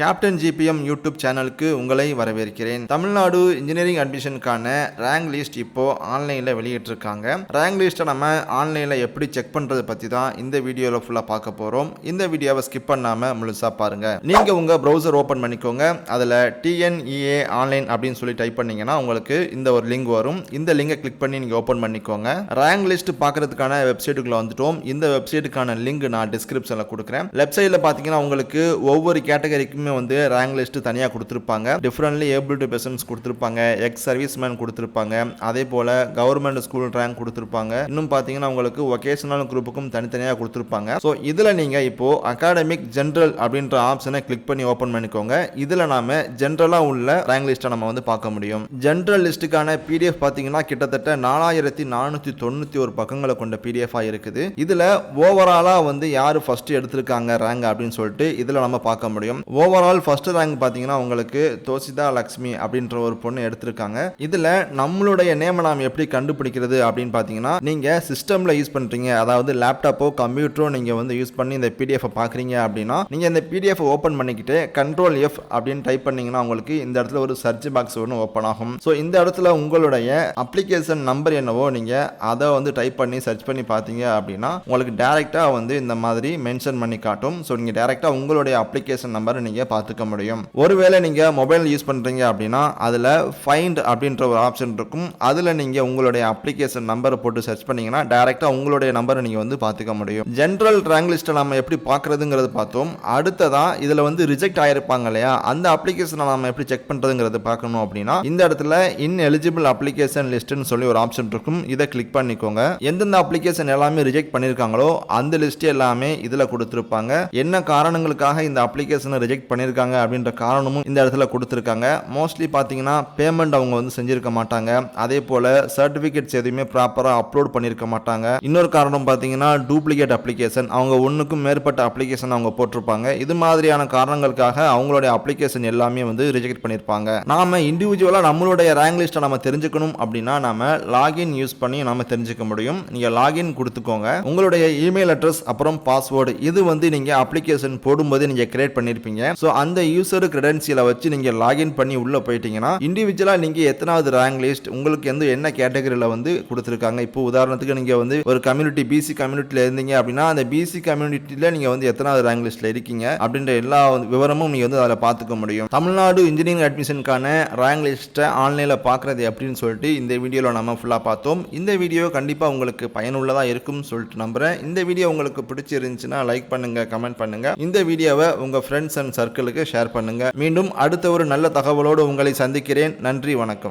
Captain GBM YouTube சேனலுக்கு உங்களை வரவேற்கிறேன். தமிழ்நாடு இன்ஜினியரிங் அட்மிஷனுக்கான ரேங்க் லிஸ்ட் இப்போ ஆன்லைனில் வெளியிட்டிருக்காங்க. ரேங்க் லிஸ்ட்டை நம்ம ஆன்லைனில் எப்படி செக் பண்ணுறது பற்றி தான் இந்த வீடியோவில் ஃபுல்லாக பார்க்க போகிறோம் இந்த வீடியோவை ஸ்கிப் பண்ணாமல் முழுசாக பாருங்கள் நீங்கள் உங்கள் ப்ரௌசர் ஓப்பன் பண்ணிக்கோங்க. அதில் டிஎன்இஏ ஆன்லைன் அப்படின்னு சொல்லி டைப் பண்ணீங்கன்னா உங்களுக்கு இந்த ஒரு லிங்க் வரும். இந்த லிங்கை கிளிக் பண்ணி நீங்கள் ஓப்பன் பண்ணிக்கோங்க. ரேங்க் லிஸ்ட் பார்க்கறதுக்கான வெப்சைட்டுக்குள்ள வந்துட்டோம். இந்த வெப்சைட்டுக்கான லிங்க் நான் டிஸ்கிரிப்ஷனில் கொடுக்குறேன். லெஃப்ட் சைடில் பார்த்தீங்கன்னா உங்களுக்கு ஒவ்வொரு கேட்டகரிக்குமே வந்து ரேங்க் லிஸ்ட் தனியாக கொடுத்துருப்பாங்க. டிஃப்ரெண்ட்லி ஏபிலிட்டி பெர்சன்ஸ் கொடுத்துருப்பாங்க. எக்ஸ் சர்வீஸ் மேன் கொடுத்துருப்பாங்க. அதே போல் கவர்மெண்ட் ஸ்கூல் ரேங்க் கொடுத்துருப்பாங்க. இன்னும் பார்த்தீங்கன்னா உங்களுக்கு ஒகேஷனல் குரூப்புக்கும் தனித்தனியாக கொடுத்துருப்பாங்க. ஸோ இதில் நீங்கள் இப்போ அகாடமிக் ஜென்ரல் அப்படின்ற ஆப்ஷனை கிளிக் பண்ணி ஓப்பன் பண்ணிக்கோங்க. இதில் நாம ஜென்ரலாக உள்ள ரேங்க் லிஸ்ட்டை நம்ம வந்து பார்க்க முடியும். ஜென்ரல் லிஸ்ட்டுக்கான பிடிஎஃப் பார்த்தீங்கன்னா கிட்டத்தட்ட நாலாயிரத்தி நானூற்றி தொண்ணூற்றி ஒரு பக்கங்களை கொண்ட பிடிஎஃபாக இருக்குது. இதில் ஓவராலாக வந்து யார் ஃபஸ்ட்டு எடுத்திருக்காங்க ரேங்க் அப்படின்னு சொல்லிட்டு இதில் நம்ம பார்க்க முடியும். ஓவரால் ஃபஸ்ட்டு ரேங்க் பார்த்தீங்கன்னா உங்களுக்கு தோசிதா லக்ஷ்மி அப்படின்ற ஒரு பொண்ணு எடுத்திருக்காங்க. இதில் நம்மளுடைய நேமை நாம் எப்படி கண்டுபிடிக்கிறது அப்படின்னு பார்த்தீங்கன்னா நீங்கள் சிஸ்டமில் யூஸ் பண்ணுறீங்க அதாவது லேப்டாப்போ கம்ப்யூட்டரோ நீங்கள் வந்து யூஸ் பண்ணி இந்த பிடிஎஃப் பார்க்குறீங்க அப்படின்னா நீங்கள் இந்த பிடிஎஃப் ஓப்பன் பண்ணிக்கிட்டு கண்ட்ரோல் எஃப் அப்படின்னு டைப் பண்ணீங்கன்னா உங்களுக்கு இந்த இடத்துல ஒரு சர்ச் பாக்ஸ் ஒன்று ஓப்பன் ஆகும். ஸோ இந்த இடத்துல உங்களுடைய அப்ளிகேஷன் நம்பர் என்னவோ நீங்கள் அதை வந்து டைப் பண்ணி சர்ச் பண்ணி பார்த்தீங்க அப்படின்னா உங்களுக்கு டேரெக்டாக வந்து இந்த மாதிரி மென்ஷன் பண்ணி காட்டும். ஸோ நீங்கள் டேரெக்டாக உங்களுடைய அப்ளிகேஷன் நம்பரை நீங்கள் பார்த்துக்க முடியும். ஒருவேளை நீங்கள் மொபைல் யூஸ் பண்ணுறீங்க அப்படின்னா அதில் ஃபைண்ட் அப்படின்ற ஒரு ஆப்ஷன் இருக்கும். அதில் நீங்கள் உங்களுடைய அப்ளிகேஷன் நம்பரை போட்டு சர்ச் பண்ணீங்கன்னா டேரெக்டாக உங்களுடைய நம்பரை நீங்கள் வந்து பார்த்துக்க முடியும். ஜென்ரல் ரேங்க் லிஸ்ட்டை நம்ம எப்படி பார்க்குறதுங்கிறது பார்த்தோம். அடுத்ததா இதில் வந்து ரிஜெக்ட் ஆகிருப்பாங்க இல்லையா? அந்த அப்ளிகேஷனை நம்ம எப்படி செக் பண்ணுறதுங்கிறது பார்க்கணும் அப்படின்னா இந்த இடத்துல இன் எலிஜிபிள் அப்ளிகேஷன் லிஸ்ட்டுன்னு சொல்லி ஒரு ஆப்ஷன் இருக்கும். இதை கிளிக் பண்ணிக்கோங்க. எந்தெந்த அப்ளிகேஷன் எல்லாமே ரிஜெக்ட் பண்ணியிருக்காங்களோ அந்த லிஸ்ட் எல்லாமே இதில் கொடுத்துருப்பாங்க. என்ன காரணங்களுக்காக இந்த அப்ளிகேஷனை ரிஜெக்ட் பண்ணியிருக்காங்க அப்படின்ற காரணமும் இந்த இடத்துல கொடுத்துருக்காங்க. மோஸ்ட்லி பார்த்தீங்கன்னா பேமெண்ட் அவங்க வந்து செஞ்சிருக்க மாட்டாங்க. அதே போல் சர்டிஃபிகேட்ஸ் எதுவுமே ப்ராப்பராக அப்லோட் பண்ணியிருக்க மாட்டாங்க. இன்னொரு காரணம் பார்த்தீங்கன்னா டூப்ளிகேட் அப்ளிகேஷன் அவங்க ஒன்றுக்கும் மேற்பட்ட அப்ளிகேஷன் அவங்க போட்டிருப்பாங்க. இது மாதிரியான காரணங்களுக்காக அவங்களுடைய அப்ளிகேஷன் எல்லாமே வந்து ரிஜெக்ட் பண்ணியிருப்பாங்க. நாம இண்டிவிஜுவலாக நம்மளுடைய ரேங்க் லிஸ்ட்டை நம்ம தெரிஞ்சுக்கணும் அப்படின்னா நம்ம லாகின் யூஸ் பண்ணி நம்ம தெரிஞ்சுக்க முடியும். நீங்கள் லாகின் கொடுத்துக்கோங்க. உங்களுடைய இமெயில் அட்ரஸ் அப்புறம் பாஸ்வேர்டு இது வந்து நீங்கள் அப்ளிகேஷன் போடும்போது நீங்கள் கிரியேட் பண்ணியிருப்பீங்க ஸோ அந்த யூசர் கிரெடென்சியலை வச்சு நீங்கள் லாகின் பண்ணி உள்ளே போயிட்டீங்கன்னா இண்டிவிஜுவலாக நீங்கள் எத்தனாவது ரேங்க் லிஸ்ட் உங்களுக்கு எந்த என்ன கேட்டகரியில் வந்து கொடுத்துருக்காங்க? இப்போ உதாரணத்துக்கு நீங்கள் வந்து ஒரு கம்யூனிட்டி பிசி கம்யூனிட்டியில் இருந்தீங்க அப்படின்னா அந்த பிசி கம்யூனிட்டியில் நீங்கள் வந்து எத்தனாவது ரேங்க் லிஸ்ட்டில் இருக்கீங்க? அப்படின்ற எல்லா விவரமும் நீங்கள் வந்து அதில் பார்த்துக்க முடியும். தமிழ்நாடு இன்ஜினியரிங் அட்மிஷனுக்கான ரேங்க் லிஸ்ட்டை ஆன்லைனில் பார்க்குறது எப்படின்னு சொல்லிட்டு இந்த வீடியோவில் நம்ம ஃபுல்லாக பார்த்தோம். இந்த வீடியோ கண்டிப்பாக உங்களுக்கு பயனுள்ளதாக இருக்கும்னு சொல்லிட்டு நம்புகிறேன் இந்த வீடியோ உங்களுக்கு பிடிச்சிருந்துச்சுன்னா லைக் பண்ணுங்கள் கமெண்ட் பண்ணுங்கள் இந்த வீடியோவை உங்கள் ஃப்ரெண்ட்ஸ் அண்ட் சர்க்கிளுக்கு ஷேர் பண்ணுங்கள் மீண்டும் அடுத்த ஒரு நல்ல தகவலோடு உங்களை சந்திக்கிறேன். நன்றி வணக்கம்.